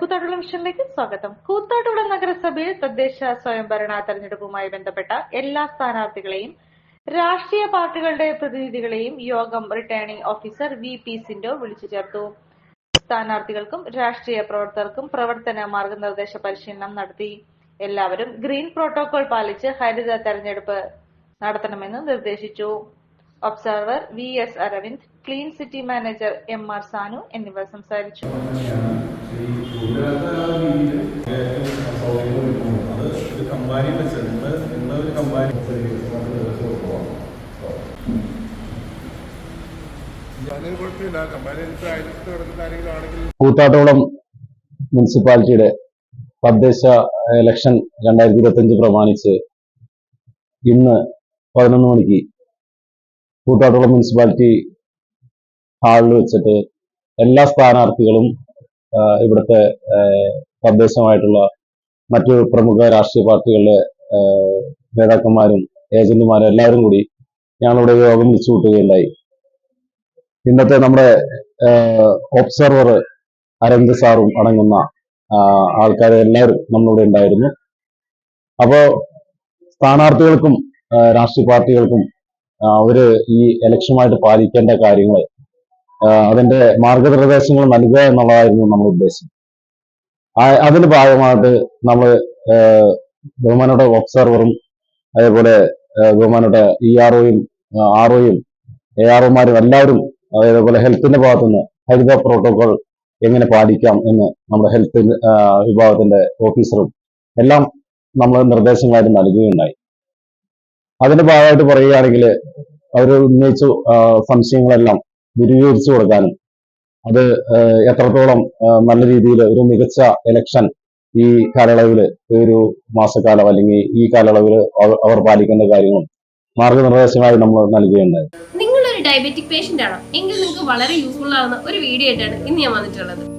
കൂത്താട്ടുകുളം മിഷനിലേക്ക് സ്വാഗതം. കൂത്താട്ടുള്ള നഗരസഭയിൽ തദ്ദേശ സ്വയംഭരണ തെരഞ്ഞെടുപ്പുമായി ബന്ധപ്പെട്ട എല്ലാ സ്ഥാനാർത്ഥികളെയും രാഷ്ട്രീയ പാർട്ടികളുടെ പ്രതിനിധികളെയും യോഗം returning officer V P Sindo വിളിച്ചു ചേർത്തു. സ്ഥാനാർത്ഥികൾക്കും രാഷ്ട്രീയ പ്രവർത്തകർക്കും പ്രവർത്തന മാർഗനിർദ്ദേശ പരിശീലനം നടത്തി. എല്ലാവരും ഗ്രീൻ പ്രോട്ടോകോൾ പാലിച്ച് ഹരിത തെരഞ്ഞെടുപ്പ് നടത്തണമെന്ന് നിർദ്ദേശിച്ചു. Observer V S Aravind clean city manager M R Sanu എന്നിവർ സംസാരിച്ചു. കമ്പാനി കൂത്താട്ടോളം മുനിസിപ്പാലിറ്റിയുടെ തദ്ദേശ ഇലക്ഷൻ രണ്ടായിരത്തി ഇരുപത്തി അഞ്ച് പ്രമാണിച്ച് ഇന്ന് പതിനൊന്ന് മണിക്ക് കൂത്താട്ടോളം മുനിസിപ്പാലിറ്റി ഹാളിൽ വെച്ചിട്ട് എല്ലാ സ്ഥാനാർത്ഥികളും ഇവിടുത്തെ തദ്ദേശമായിട്ടുള്ള മറ്റു പ്രമുഖ രാഷ്ട്രീയ പാർട്ടികളിലെ നേതാക്കന്മാരും ഏജന്റുമാരും എല്ലാവരും കൂടി ഞങ്ങളിവിടെ യോഗം വിളിച്ചു കൂട്ടുകയുണ്ടായി. ഇന്നത്തെ നമ്മുടെ ഒബ്സർവർ അരവിന്ദ് സാറും അടങ്ങുന്ന ആൾക്കാർ എല്ലാവരും നമ്മളിവിടെ ഉണ്ടായിരുന്നു. അപ്പോൾ സ്ഥാനാർത്ഥികൾക്കും രാഷ്ട്രീയ പാർട്ടികൾക്കും അവർ ഈ ഇലക്ഷനുമായിട്ട് പാലിക്കേണ്ട കാര്യങ്ങൾ അതിന്റെ മാർഗനിർദ്ദേശങ്ങൾ നൽകുക എന്നുള്ളതായിരുന്നു നമ്മൾ ഉദ്ദേശം അതിന്റെ ഭാഗമായിട്ട് നമ്മൾ ബഹുമാനോടെ ഒബ്സർവറും അതേപോലെ ബഹുമാനോടെ ഇ ആർ ഒയും ആർ ഒയും എ ആർ ഒമാരും എല്ലാവരും അതേപോലെ ഹെൽത്തിന്റെ ഭാഗത്തുനിന്ന് ഹരിത പ്രോട്ടോകോൾ എങ്ങനെ പാലിക്കാം എന്ന് നമ്മുടെ ഹെൽത്ത് വിഭാഗത്തിന്റെ ഓഫീസറും എല്ലാം നമ്മൾ നിർദ്ദേശങ്ങളായിട്ട് നൽകുകയുണ്ടായി. അതിന്റെ ഭാഗമായിട്ട് പറയുകയാണെങ്കിൽ അവർ ഉന്നയിച്ച സംശയങ്ങളെല്ലാം ദുരീകരിച്ചു കൊടുക്കാനും അത് എത്രത്തോളം നല്ല രീതിയിൽ ഒരു മികച്ച ഇലക്ഷൻ ഈ കാലയളവിൽ ഒരു മാസക്കാലം അല്ലെങ്കിൽ ഈ കാലയളവിൽ അവർ- പാലിക്കേണ്ട കാര്യങ്ങളും മാർഗനിർദ്ദേശങ്ങളായി നമ്മൾ നൽകുകയുണ്ടായി. നിങ്ങളൊരു ഡയബറ്റിക് പേഷ്യന്റ് ആണോ? എങ്കിൽ നിങ്ങൾക്ക് വളരെ യൂസ്ഫുൾ ആവുന്ന ഒരു വീഡിയോ ആയിട്ടാണ് ഇന്ന് ഞാൻ വന്നിട്ടുള്ളത്.